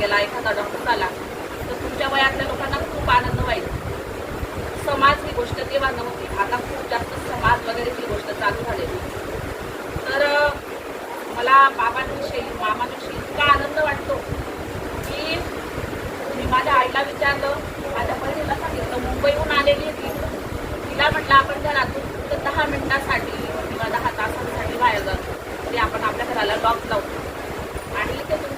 गेला एखादा डॉक्टर आला तर तुमच्या वयातल्या लोकांना खूप आनंद व्हायचा समाज ही गोष्ट तेव्हा नव्हती. आता खूप जास्त समाज वगैरे ही गोष्ट चालू झालेली तर मला बाबांविषयी मामांविषयी इतका आनंद वाटतो की मी माझ्या आईला विचारलं माझ्या बहिणीला सांगितलं मुंबईहून आलेली होती ती. तिला म्हटलं आपण घरातून फक्त दहा मिनिटासाठी किंवा दहा तासांसाठी बाहेर जातो. तरी आपण आपल्या घराला लॉक लावतो.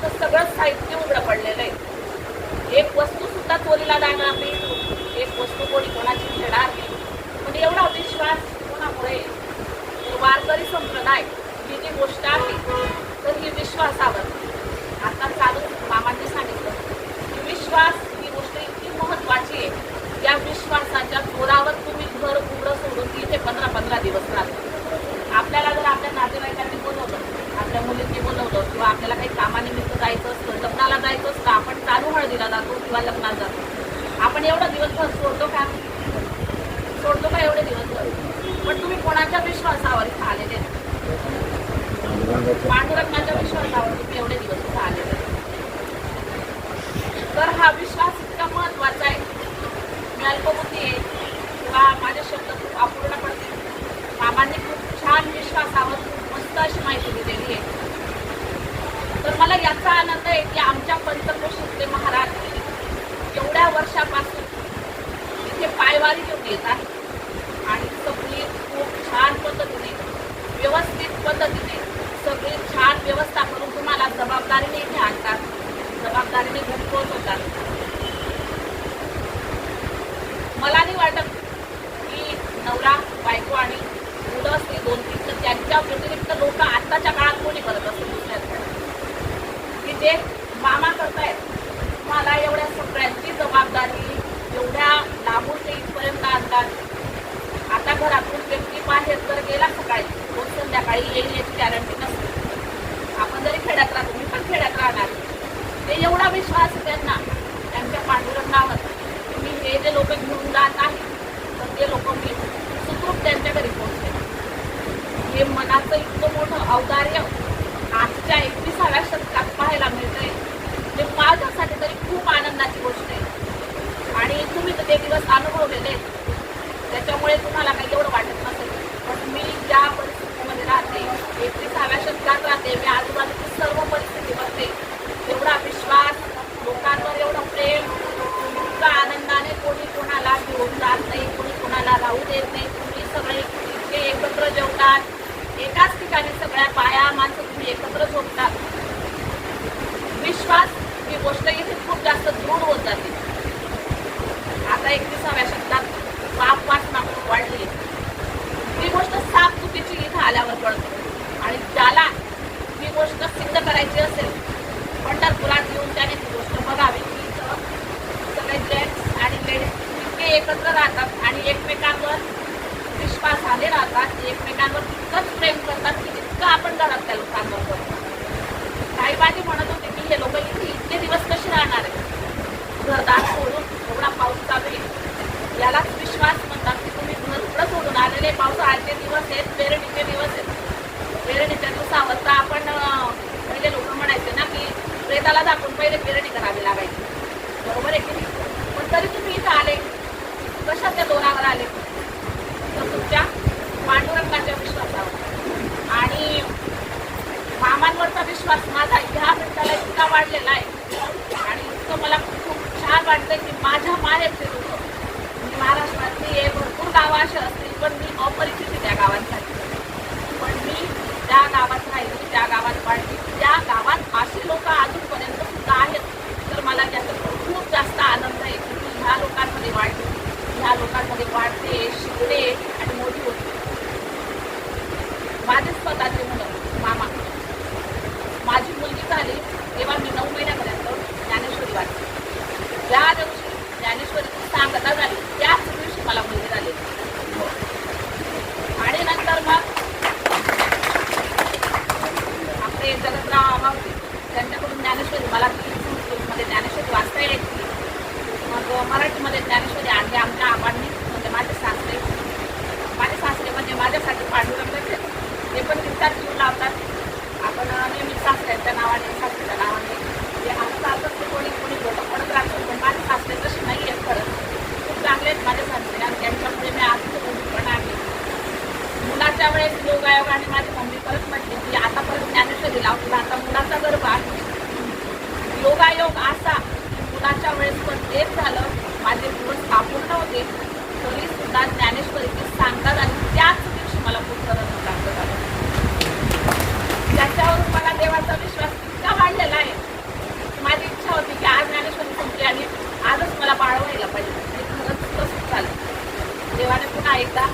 आणि सगळं साहित्य उघडं पडलेलं आहे. एक वस्तू सुद्धा चोरीला जाणार नाही. एक वस्तू कोणी कोणाची घेणार नाही. पण एवढा विश्वास कोणामुळे? वारकरी संप्रदाय ही जी गोष्ट आहे तर ही विश्वासावर. आता चालू मामांनी सांगितलं. की विश्वास ही गोष्ट इतकी महत्वाची आहे. या विश्वासाच्या जोरावर तुम्ही घर उघडं सोडून इथे पंधरा पंधरा दिवस राहता आपल्याला जर आपल्या नातेवाईकांनी बोलवलं आपल्या मुलींनी बोलवलं किंवा आपल्याला काही कामानिमित्त जायचं असतं लग्नाला जायचं असतं आपण चालू हळदीला जातो किंवा लग्नाला जातो. आपण एवढा दिवसभर सोडतो का? सोडतो का एवढे दिवसभर? पण तुम्ही कोणाच्या विश्वासावर इथं आलेले पांडुरंगाच्या विश्वासावर तुम्ही एवढे दिवस इथं आलेले तर हा विश्वास इतका महत्त्वाचा आहे. मी अल्पबुद्धी आहे. किंवा माझे शब्द खूप अपूर्ण पडतील मामांनी खूप छान विश्वासावर मस्त अशी माहिती दिलेली आहे. तर मला याचा आनंद आहे की आमच्या पंचक्रोशीतले महाराज एवढ्या वर्षापासून इथे पायवारी घेऊन येत आहे आणि सगळी खूप छान पद्धतीने व्यवस्थित पद्धतीने सगळी छान व्यवस्था करून तुम्हाला जबाबदारीने इथे आणतात जबाबदारीने घरी पोहोचवतात मला नाही वाटत की नवरा बायको आणि मुलं असतील दोन तीन तर त्यांच्या व्यतिरिक्त लोक आत्ताच्या काळात कोणी करत असेल दुसऱ्यात की जे मामा करतायत मला एवढ्या सगळ्यांची जबाबदारी एवढ्या लांबून ते इथपर्यंत आणतात आता घरातून व्यक्ती बाहेर जर गेला सकाळी रोज संध्याकाळी येईल याची गॅरंटी नसते. आपण जरी खेड्यात राहतो मी पण खेड्यात राहणार ते एवढा विश्वास त्यांना त्यांच्या पांडुरंगावर की मी हे जे लोक घेऊन जात आहे तर ते लोक मी सुखरूप त्यांच्या घरी पोहोचते हे मनाचं इतकं मोठं औदार्य आजच्या एकविसाव्या शतकात पाहायला मिळतंय. ते माझ्यासाठी तरी खूप आनंदाची गोष्ट आहे. आणि तुम्ही तर ते दिवस अनुभवलेले आहेत. त्याच्यामुळे तुम्हाला काही एवढं वाटत नसेल. पण मी ज्या परिस्थिती राहते एकविसाव्या शतकात राहते मी आजूबाजूची सर्व परिस्थिती बघते. एवढा विश्वास लोकांवर एवढं प्रेम इतका आनंदाने कोणी कोणाला घेऊन जात नाही कोणी कोणाला राहू देत नाही तुम्ही सगळे इतके एकत्र जेवतात. एकाच ठिकाणी सगळ्या बाया माणसं तुम्ही एकत्र झोपतात. विश्वास ही गोष्ट इथे खूप जास्त दृढ होत जाते. आता एकविसाव्या शतकात पाप वासना खूप वाढली. ती गोष्ट साफ चुकीची इथं आल्यावर कळते. आणि ज्याला ती गोष्ट सिद्ध करायची असेल पंढरपुरात येऊन त्याने ती गोष्ट बघावी. की इथं सगळे जेंट्स आणि लेडीज इतके एकत्र राहतात आणि एकमेकांवर विश्वास आले राहतात एकमेकांवर तितकंच प्रेम करतात की जितकं आपण घरातल्या लोकांवर करतो. साईबाजी म्हणत होते की हे लोक इथे इतके दिवस कसे राहणार आहे घरदार सोडून एवढा पाऊस चालू यालाच विश्वास म्हणतात की तुम्ही घर उघडं सोडून आलेले पावसाळ्याचे दिवस आहेत पेरणीचे दिवस आहेत. पेरणीच्या दिवसावर तर आपण पहिले लोक म्हणायचे ना की प्रेताला दाखवून पहिले पेरणी करावी लागायची. बरोबर आहे की नाही? पण तरी तुम्ही इथं आले. लावतात आपण नेहमी सासऱ्यांच्या नावाने सासऱ्याच्या नावाने जे आम्ही चालतात ते कोणी कोणी फोटो पण राहतो पण माझे सासरे तसे नाही आहेत खरं. खूप चांगले आहेत माझे सासरे. आणि त्यांच्यामध्ये मी आज पण आहे. मुलाच्या वेळेस योगायोगाने माझी मम्मी परत म्हटली की आता परत ज्ञानेश्वरी लावतो आता मुलाचा गर्भ आहे. योगायोग असा मुलाच्या वेळेस पण तेच झालं. माझे दिवस सापूर्ण होते. तरीसुद्धा ज्ञानेश्वरी सांगतात आणि त्याच दिवशी मला खूप करत होता. त्याच्यावरून मला देवाचा विश्वास इतका वाढलेला आहे. माझी इच्छा होती की आज ज्ञानेश्वरी संपली आणि आजच मला बाळवायला पाहिजे. आणि खरंच तसंच झालं. देवाने पुन्हा एकदा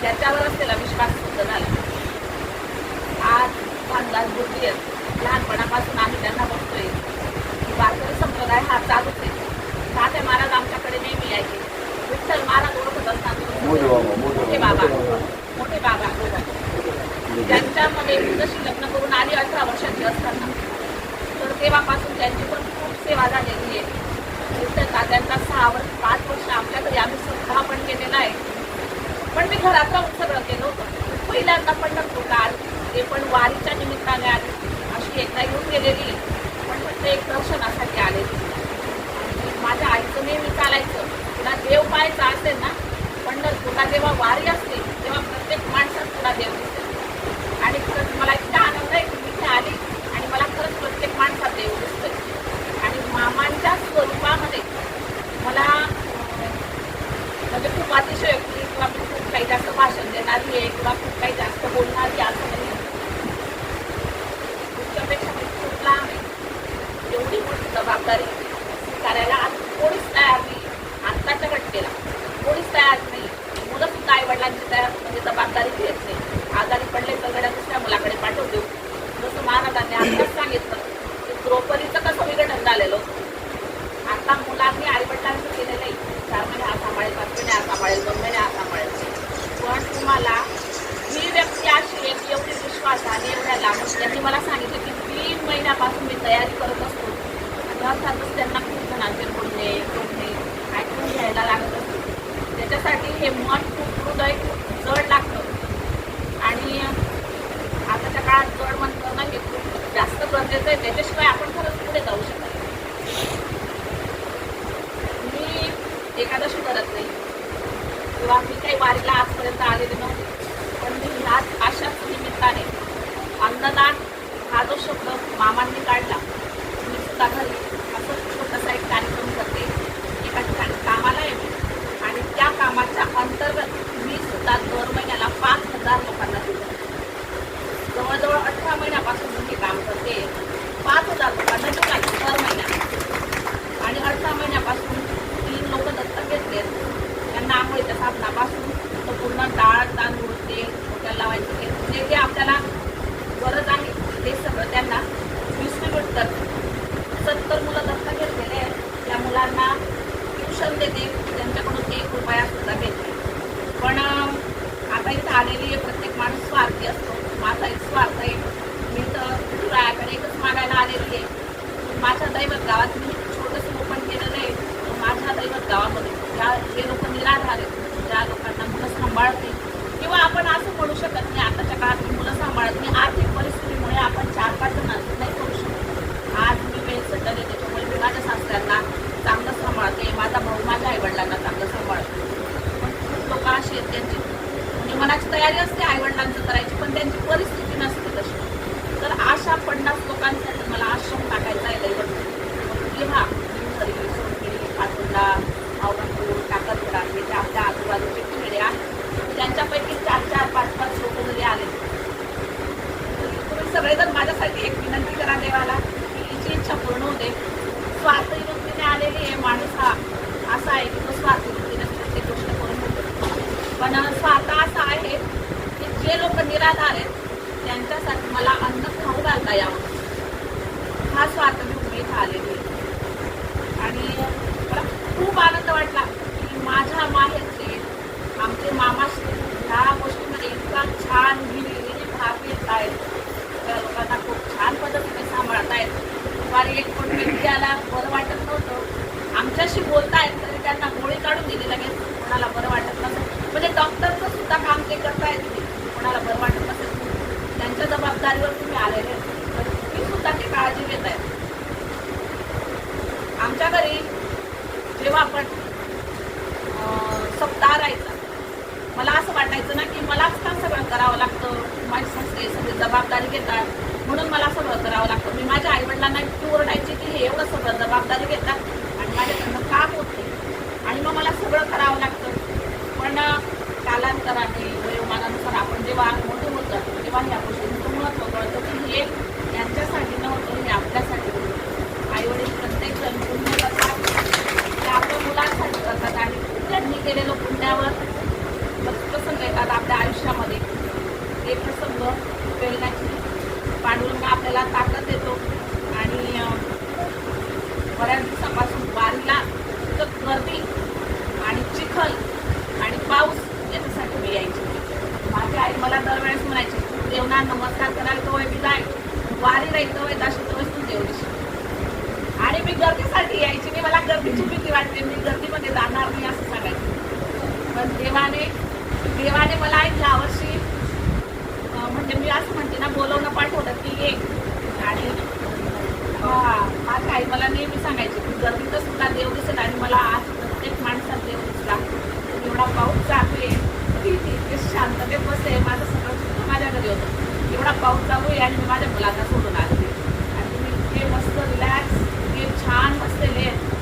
त्याच्यावरच त्याला विश्वास सिद्ध झाला. आज अंदाज बुद्धी आहेत. लहानपणापासून आम्ही त्यांना बघतोय. वारकरी संप्रदाय हा चालूच आहे. तात्या महाराज आमच्याकडे नेहमी यायचे. विठ्ठल महाराज ओळखत असतात. मोठे. बाबा मोठे बाबा. त्यांच्यामध्ये मी लग्न करून आली अठरा वर्षाची असताना. तर तेव्हापासून त्यांची पण खूप सेवा झालेली आहे. तर तात्यांचा सहा वर्ष पाच वर्ष आपल्याकडे घरी आम्ही स्वतः पण केलेला आहे. पण मी घरात राहून सगळं केलं होतं. पहिल्यांदा पंढरपूरला आले ते पण वारीच्या निमित्ताने आले. अशी एकदा येऊन गेलेली पण फक्त एक दर्शनासाठी आलेली माझ्या आईचं नेहमी चालायचं. तुला देव पाहायचा असेल ना? पंढरपूरला जेव्हा वारी असते तेव्हा प्रत्येक माणसात तुला देव दिसेल. आणि खरंच मला इतका आनंद आहे की मी इथे आली आणि मला खरंच प्रत्येक माणसात देव दिसतोय. आणि मामांच्या स्वरूपामध्ये मला म्हणजे खूप अतिशयोक्ती किंवा मी खूप काही जास्त भाषण देणारी आहे किंवा खूप काही जास्त बोलणारी असं नाही. तुमच्यापेक्षा मी खूप लहान आहे. एवढी मोठी जबाबदारी स्वीकारायला आज कोणीच तयार नाही. आत्ताच्या घटनेला कोणीच तयार नाही. मुलं सुद्धा आईवडिलांची तयार म्हणजे जबाबदारी घेत नाही. आजारी पडले तर गड्या दुसऱ्या मुलाकडे पाठवून देऊ. जसं महाराजांनी आत्ताच सांगितलं की द्रौपदीचं कसं विघटन झालेलं? आता मुलांनी आईवडिलांचं केलं नाही चार महिने हा सांभाळेल पाच महिने हा सांभाळेल दोन महिने हा सांभाळेल. पण तुम्हाला ही व्यक्ती अशी एक की एवढी विश्वासाने एवढ्या लांबून त्यांनी मला सांगितलं की तीन महिन्यापासून मी तयारी करत असतो. आणि अर्थातच त्यांना खूप जणांचे बोलणे टोकणे ऐकून घ्यायला लागत असतो. त्याच्यासाठी हे मन खूप हृदय खूप जड लागतं. काळात जड मन करणं हे खूप जास्त गरजेचं आहे त्याच्याशिवाय आपण खरंच पुढे जाऊ शकत नाही. मी एकादशी करत नाही किंवा मी काही वारीला आजपर्यंत आलेले नव्हते पण मी ह्याच अशाच निमित्ताने अन्नदान हा जो शब्द मामांनी काढला मी सुद्धा घरी असं छोटासा एक कार्यक्रम करते एका ठिकाणी कामाला आहे मी आणि त्या कामाच्या अंतर्गत मी सुद्धा दर महिन्याला पाच हजार लोकांना दिलं जवळजवळ अठरा महिन्यापासून मी हे काम करते पाच हजार लोकांना दिला दर महिन्यात आणि अठरा महिन्यापासून तीन लोक दत्तक घेतले त्यांना आंघोळीच्या साबणापासून तर पूर्ण डाळ तांदूळ तेल डोक्याला लावायचं ते जे जे आपल्याला गरज आहे ते सगळं त्यांना डिस्ट्रीब्यूट करते सत्तर मुलं दत्तक घेतलेले आहेत त्या मुलांना ट्युशन देते त्यांच्याकडून एक रुपया सुद्धा घेते पण अं, आता इथं आलेली आहे प्रत्येक माणूस स्वार्थी असतो माझा एक स्वार्थ आहे मी तर विठुरायाकडे एकच मागायला आलेली आहे माझ्या दैवत गावात मी छोटंसं ओपन केलेलं आहे तर माझ्या दैवत गावामध्ये ज्या जे लोक निराधार आहेत ज्या लोकांना मुलं सांभाळते किंवा आपण असं म्हणू शकत नाही आताच्या काळात मी मुलं सांभाळत नाही आर्थिक परिस्थितीमुळे आपण चार पाच जण नाही करू शकत आज मी वेळ सटल आहे त्याच्यामुळे मी माझ्या सासऱ्यांना चांगलं सांभाळते माझा भाऊ माझ्या आईवडिलांना चांगलं सांभाळते पण खूप लोक अशी आहेत त्यांची म्हणजे मनाची तयारी असते आईवडिलांचं करायची पण त्यांची परिस्थिती नसते तशी. तर अशा पन्नास लोकांसाठी मला आश्रम टाकायचा आहे दैवत किंवा पाटोदा औरंगपूर टाकरपुरा हे जे आपल्या आजूबाजूचे खेडे आहेत त्यांच्यापैकी चार चार पाच पाच लोक जरी आले तुम्ही सगळेजण माझ्यासाठी एक विनंती करा देवाला की हिची इच्छा पूर्ण होते स्वार्थी वृत्तीने आलेली आहे माणूस हा असा आहे की तो स्वार्थी वृत्तीने प्रत्येक गोष्ट करून होतो. पण स्वार्थ असा जे लोक निराधार आहेत त्यांच्यासाठी मला अन्न खाऊ घालता यावं. हा स्वार्थ मी उमेद आलेली आहे. आणि मला खूप आनंद वाटला की माझ्या माहेरचे आमचे मामाश्री ह्या गोष्टीमध्ये इतका छान हिरिरीने भाग घेत आहेत. त्या लोकांना खूप छान पद्धतीने सांभाळतायत वारी एक कोण व्यक्तीला बरं वाटत नव्हतं. आमच्याशी बोलतायत तरी त्यांना गोळी काढून दिली लगेच. कोणाला बरं वाटत नव्हतं म्हणजे डॉक्टरचं सुद्धा काम ते करतायत. तुम्ही कोणाला बरं वाटत नसेल. त्यांच्या जबाबदारीवर तुम्ही आलेले आहेत. तर तुम्ही सुद्धा ती काळजी घेत आहेत. आमच्या घरी जेव्हा आपण सप्ताह राहायचा मला असं वाटायचं ना की मलाच का सगळं करावं लागतं. माझी संस्थे सगळी जबाबदारी घेतात. म्हणून मला सगळं करावं लागतं. मी माझ्या आईवडिलांना इतकी ओरडायची की हे एवढं सगळं जबाबदारी घेतात आणि माझ्याकडनं काम होते आणि मग मला सगळं करावं लागतं. पण कालांतराने वयोमानानुसार आपण जेव्हा मोठे होत जातो तेव्हा ह्या गोष्टींचं महत्त्व कळतं की हे यांच्यासाठी नव्हतं हे आपल्यासाठी होतं आईवडील प्रत्येक जण पुण्य करतात ते आपल्या मुलांसाठी करतात आणि त्यांनी केलेलं पुण्यावर प्रसंग येतात आपल्या आयुष्यामध्ये ते प्रसंग पेलण्याची पांडुरंग आपल्याला ताकद देतो आणि अं, बऱ्याच दिवसापासून वारीला इतकं गर्दी आणि चिखल आणि पाऊस याच्यासाठी मी यायची माझी आई मला दरवेळेस म्हणायची तू देवना नमस्कार करायला तो मी जाय वारी राहील तो देवशी आणि मी गर्दीसाठी यायची नाही मला गर्दीची भीती वाटते. मी गर्दीमध्ये जाणार नाही असं सांगायचं. पण देवाने देवाने मला एक वर्षी. म्हणजे मी असं म्हणते ना बोलवणं पाठवलं की ये. आणि माझ्या माझी आई मला नेहमी सांगायची की गर्दीतच सुद्धा देव दिसत आणि मला आज प्रत्येक माणसात देव दिसला. एवढा पाऊस चालू आहे. ठीक आहे ते शांततेत बसे माझं सगळं सुद्धा माझ्या घरी होतं. एवढा पाऊस चालू आहे आणि मी माझ्या मुलांना सोडून आले. मस्त रिलॅक्स इतके छान बसलेले आहेत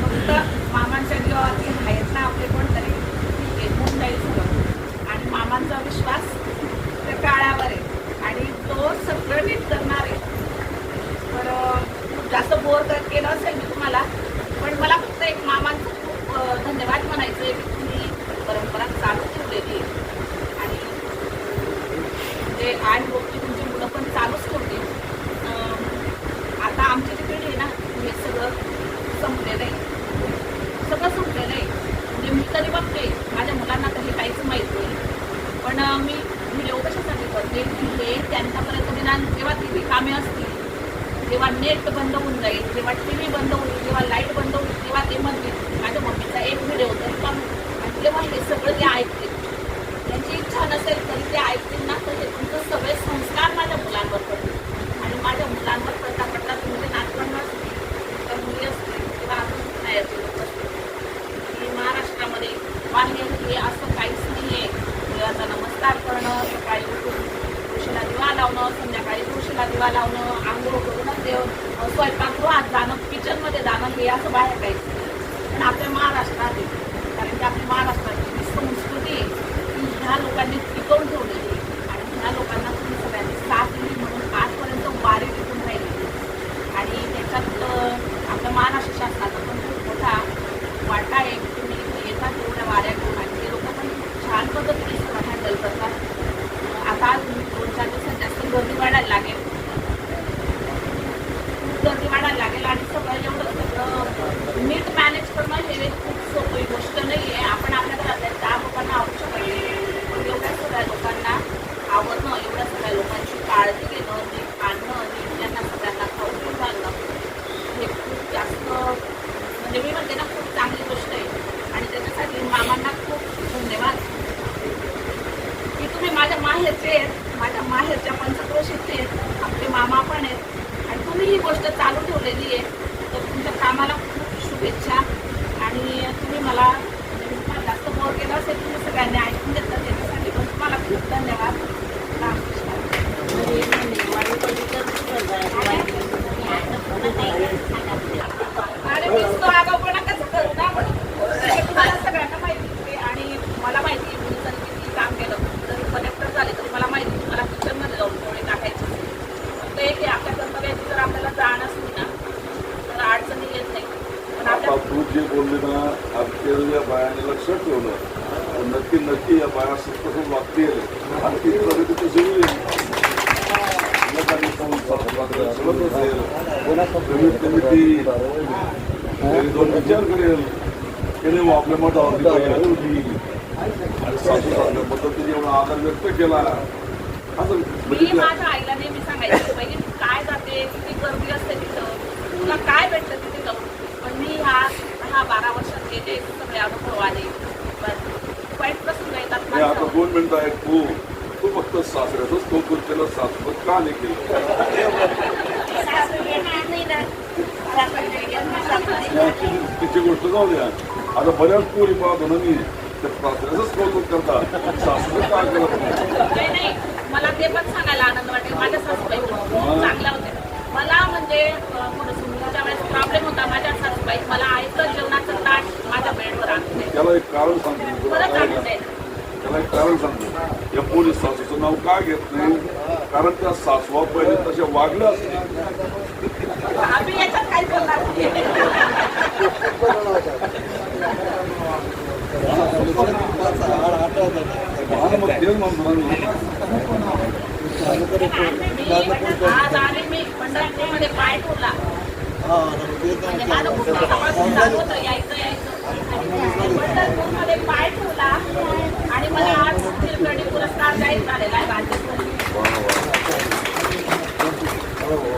फक्त मामांच्या जीवावरती आहेत ना आपले कोणतरी ठीक आहे होऊन जाईल सगळं आणि मामांचा विश्वास त्या काळावर आहे आणि तो सगळं नीट करणार आहे तर अं, खूप जास्त बोर कर केलं असेल मी तुम्हाला पण मला फक्त एक मामांचं खूप अं, धन्यवाद म्हणायचं आहे की तुम्ही परंपरा चालू ठेवलेली आहे आणि ते आणि गोष्टी तुमची मुलं पण चालूच ठेवते अं, आता आमची जी पिढी आहे ना हे सगळं संपलेलं आहे सगळं संपलेलं आहे म्हणजे मी तरी बघते माझ्या मुलांना कधी काहीच माहीत नाही. पण मी व्हिडिओ कशासाठी करते? की हे त्यांच्यापर्यंत निदान जेव्हा टी व्ही कामे असतील जेव्हा नेट बंद होऊन जाईल जेव्हा टी व्ही बंद होईल जेव्हा लाइट बंद होईल तेव्हा ते म्हणतील माझ्या मम्मीचा एक व्हिडिओ तरी पण आणि तेव्हा हे सगळं ते ऐकतील. त्यांची इच्छा नसेल तरी ते ऐकतील ना तर हे तुमचं सगळे संस्कार माझ्या मुलांवर पडतील आणि माझ्या मुलांवर पडता पडता तुमचे नातवंड असतील तर मुली असतील किंवा अजून नाही असतील की महाराष्ट्रामध्ये बाहेर हे असं काहीच नाही आहे देवाचा करणं सकाळी उठून तुळशीला दिवा लावणं संध्याकाळी तुळशीला दिवा लावणं आंघोळ करूनच देव अं, स्वयंपाकगृहात जाणं किचनमध्ये जाणं हे असं बाहेर काहीच पण आपल्या महाराष्ट्रात कारण की आपल्या महाराष्ट्राची संस्कृती आहे ह्या लोकांनी टिकवून ठेवली आहे आणि ह्या लोकांना तुम्ही सगळ्यांनी साथ दिली म्हणून आजपर्यंत वारी टिकून राहिलेली आहे. आणि त्याच्यात अं, आपल्या महाराष्ट्र शासनाचा पण खूप मोठा वाटा आहे की तुम्ही इथे येतात एवढ्या वाऱ्या घेऊन आणि ते लोक पण खूप छान पद्धतीने सगळं हँडल करतात अं, आता दोन चार दिवसात जास्त गर्दी वाढायला लागेल खूप गर्दी वाढायला लागेल आणि सगळं एवढं सगळं नीट मॅनेज करणं हे खूप सोपी गोष्ट नाही आहे आपण आपल्या घरातल्या चार लोकांना आवडू शकत नाही पण एवढ्या सगळ्या लोकांना आवडणं एवढ्या सगळ्या लोकांची काळजी घेणं नीट आणणं नीट त्यांना सगळ्यांना खाऊन घालणं हे खूप जास्त म्हणजे मी म्हणते ना खूप चांगली गोष्ट आहे आणि त्याच्यासाठी मामांना खूप धन्यवाद की तुम्ही माझ्या माहेरचे आहेत माझ्या माहेरच्या पंचक्रोशीचे आहेत आपले मामा पण आहेत आणि तुम्ही ही गोष्ट चालू ठेवलेली आहे. तर तुमच्या कामाला खूप शुभेच्छा. आणि तुम्ही मला म्हणजे तुम्हाला जास्त बोर केलं असेल तुम्ही सगळ्यांनी ऐकून घेतलं त्याच्यासाठी. पण तुम्हाला खूप धन्यवाद. रामकृष्ण आणि मी तो आगाऊपणा कसं करू ना म्हणून हे तुम्हाला सगळ्यांना माहिती आहे आणि मला माहिती आहे मी जरी किती काम केलं जरी कलेक्टर झाले तरी मला माहिती आहे मला किचनमध्ये जाऊन पोळी टाकायची फक्त एक आहे आपल्या कर्तव्याची जर आपल्याला जाण असली ना तर अडचणी येत नाही तू जे बोलली ना आपल्या बायाने लक्षात ठेवलं. नक्की नक्की या बाया कसं वागतील. आणि ती प्रगती असेल कमीत कमी ती तरी दोन विचार करेल. की नाही बुवा, आपल्या मठावरती काही आली होती. आणि सासू सासऱ्या पद्धतीने एवढा व्यक्त केला. असं मी म्हणजे माझ्या आईला नेहमी सांगायचे काय जाते किती गर्दी असते तिथं. तुला काय भेटतं वाईट येतात आता दोन मिनिटं आहेत. तू तू फक्त सासऱ्यातच तो पुरुषाला सासवत का नाही केलं? तिची गोष्ट जाऊ द्या. आता बऱ्याच पोरी पाहत होणं मी सासऱ्याचंच कौतुक करतात. सासरं काय करत मला ते पण सांगायला आनंद वाटेल. माझ्या सासूबाई चांगला होते मला म्हणजे प्रॉब्लेम होता. माझ्या सासूबाई मला आयचं जेवणाचं मी तुला. परत सांगते त्याला एक कारण सांगतो. या पोलीस सासूचं नाव का घेत नाही? कारण त्या सासवा पहिले तशा वागल्या पाय ठेवला म्हणजे पाय ठेवला आणि मला आज हिरकणी पुरस्कार जाहीर झालेला आहे राज्यस्तरीय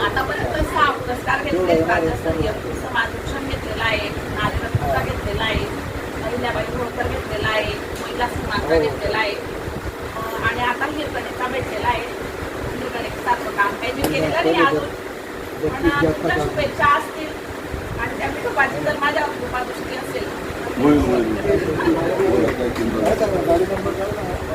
आतापर्यंत सहा पुरस्कार घेतले. राज्यस्तरीय समाज शिक्षण घेतलेला आहे. नागरत्नचा घेतलेला आहे. अहिल्याबाई होळकर घेतलेला आहे. महिला सन्मानचा घेतलेला आहे. आणि आता हिरकणीचा भेटलेला आहे. हिरकणीसारखं काम काही मी केलेलं नाही अजून. पण तुमच्या शुभेच्छा असतील. आणि त्या विठोबाची जर 보여 보여 보여